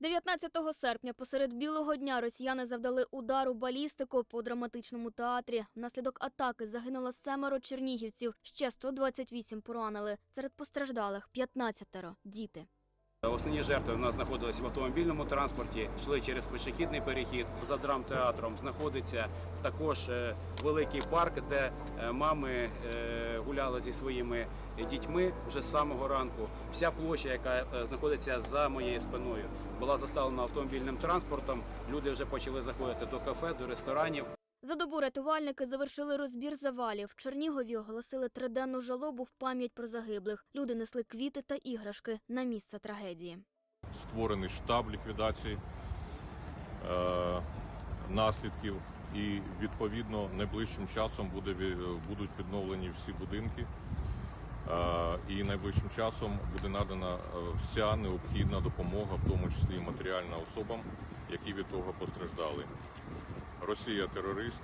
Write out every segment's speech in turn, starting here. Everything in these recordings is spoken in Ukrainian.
19 серпня посеред білого дня росіяни завдали удару балістику по драматичному театрі. Внаслідок атаки загинуло семеро чернігівців, ще 128 поранили. Серед постраждалих 15 – діти. Основні жертви у нас знаходились в автомобільному транспорті, йшли через пішохідний перехід. За драмтеатром знаходиться також е, великий парк, де е, мами е, гуляли зі своїми дітьми вже з самого ранку. Вся площа, яка знаходиться за моєю спиною, була заставлена автомобільним транспортом. Люди вже почали заходити до кафе, до ресторанів. За добу рятувальники завершили розбір завалів. В Чернігові оголосили триденну жалобу в пам'ять про загиблих. Люди несли квіти та іграшки на місце трагедії. створений штаб ліквідації е, наслідків, і відповідно найближчим часом буде, будуть відновлені всі будинки. Е, і найближчим часом буде надана е, вся необхідна допомога, в тому числі матеріальна особам, які від того постраждали. Росія терорист,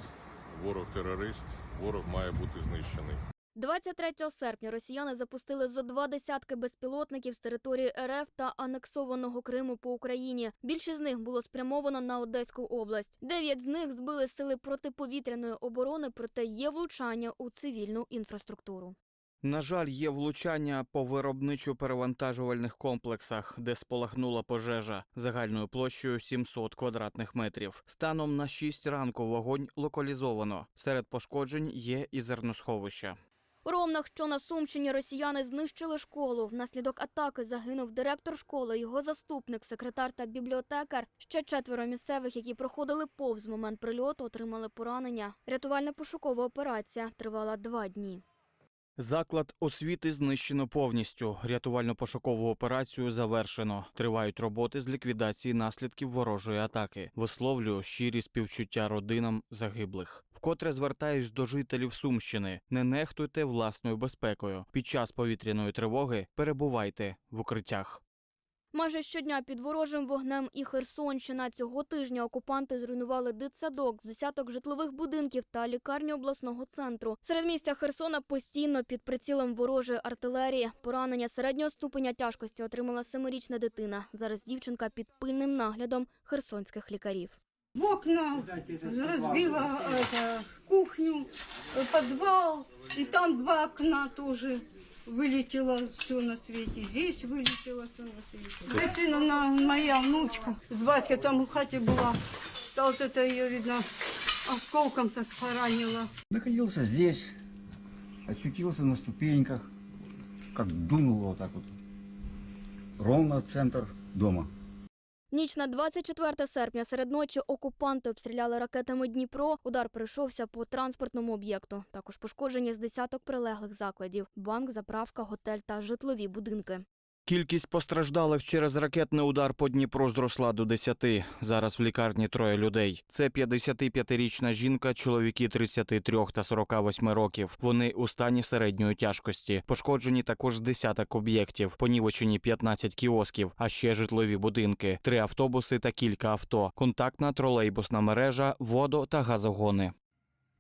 ворог терорист, ворог має бути знищений. 23 серпня росіяни запустили зо два десятки безпілотників з території РФ та анексованого Криму по Україні. Більшість з них було спрямовано на Одеську область. Дев'ять з них збили сили протиповітряної оборони, проте є влучання у цивільну інфраструктуру. На жаль, є влучання по виробничо-перевантажувальних комплексах, де спалахнула пожежа загальною площею 700 квадратних метрів. Станом на 6 ранку вогонь локалізовано. Серед пошкоджень є і зерносховища. У Ромнах, що на Сумщині, росіяни знищили школу. Внаслідок атаки загинув директор школи, його заступник, секретар та бібліотекар. Ще четверо місцевих, які проходили повз момент прильоту, отримали поранення. Рятувально-пошукова операція тривала два дні. Заклад освіти знищено повністю. Рятувально-пошукову операцію завершено. Тривають роботи з ліквідації наслідків ворожої атаки. Висловлюю щирі співчуття родинам загиблих. Вкотре звертаюсь до жителів Сумщини: не нехтуйте власною безпекою. Під час повітряної тривоги перебувайте в укриттях. Майже щодня під ворожим вогнем і Херсонщина цього тижня окупанти зруйнували дитсадок, десяток житлових будинків та лікарню обласного центру. Серед місця Херсона постійно під прицілом ворожої артилерії. Поранення середнього ступеня тяжкості отримала семирічна дитина. Зараз дівчинка під пильним наглядом херсонських лікарів. Окна, разбила кухню, э, подвал, и там два окна тоже вылетело все на свете. Здесь вылетело все на свете. Дитина на, моя внучка с батькой там в хате была. Да вот это ее, видно, осколком так поранило. Находился здесь, очутился на ступеньках, как дунуло вот так вот. Ровно в центр дома. Ніч на 24 серпня серед ночі окупанти обстріляли ракетами Дніпро. Удар прийшовся по транспортному об'єкту. Також пошкоджені з десяток прилеглих закладів: банк, заправка, готель та житлові будинки. Кількість постраждалих через ракетний удар по Дніпру зросла до 10. Зараз в лікарні троє людей. Це 55-річна жінка, чоловіки 33 та 48 років. Вони у стані середньої тяжкості. Пошкоджені також десяток об'єктів, понівечені 15 кіосків, а ще житлові будинки, три автобуси та кілька авто, контактна тролейбусна мережа, водо та газогони.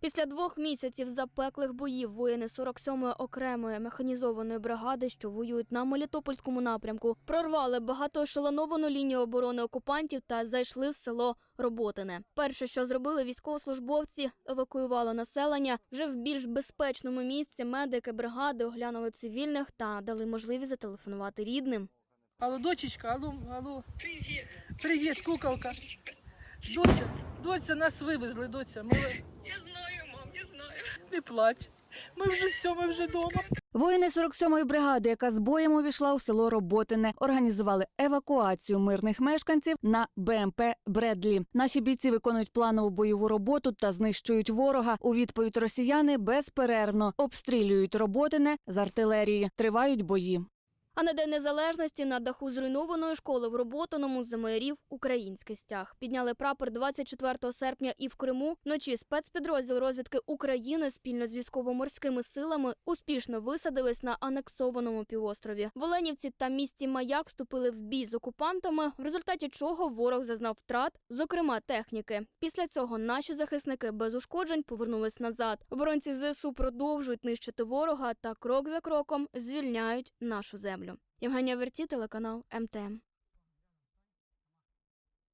Після двох місяців запеклих боїв воїни 47-ї окремої механізованої бригади, що воюють на Мелітопольському напрямку, прорвали багатоешелоновану лінію оборони окупантів та зайшли в село Роботине. Перше, що зробили військовослужбовці, евакуювали населення. Вже в більш безпечному місці медики бригади оглянули цивільних та дали можливість зателефонувати рідним. Алло, дочечка, алло, алло. Привіт. Привіт, куколка. Доця, доця, нас вивезли, доця. Ми... Я знаю, мам, знаю. Не плач. Ми вже все, ми вже вдома. Воїни 47-ї бригади, яка з боєм увійшла у село Роботине, організували евакуацію мирних мешканців на БМП Бредлі. Наші бійці виконують планову бойову роботу та знищують ворога. У відповідь росіяни безперервно обстрілюють Роботине з артилерії. Тривають бої. А на День Незалежності на даху зруйнованої школи в Роботиному замайорів український стяг. Підняли прапор 24 серпня і в Криму. Вночі спецпідрозділ розвідки України спільно з військово-морськими силами успішно висадились на анексованому півострові. В Оленівці та місті Маяк вступили в бій з окупантами, в результаті чого ворог зазнав втрат, зокрема техніки. Після цього наші захисники без ушкоджень повернулись назад. Оборонці ЗСУ продовжують нищити ворога та крок за кроком звільняють нашу землю. Євгенія Верті, телеканал МТМ.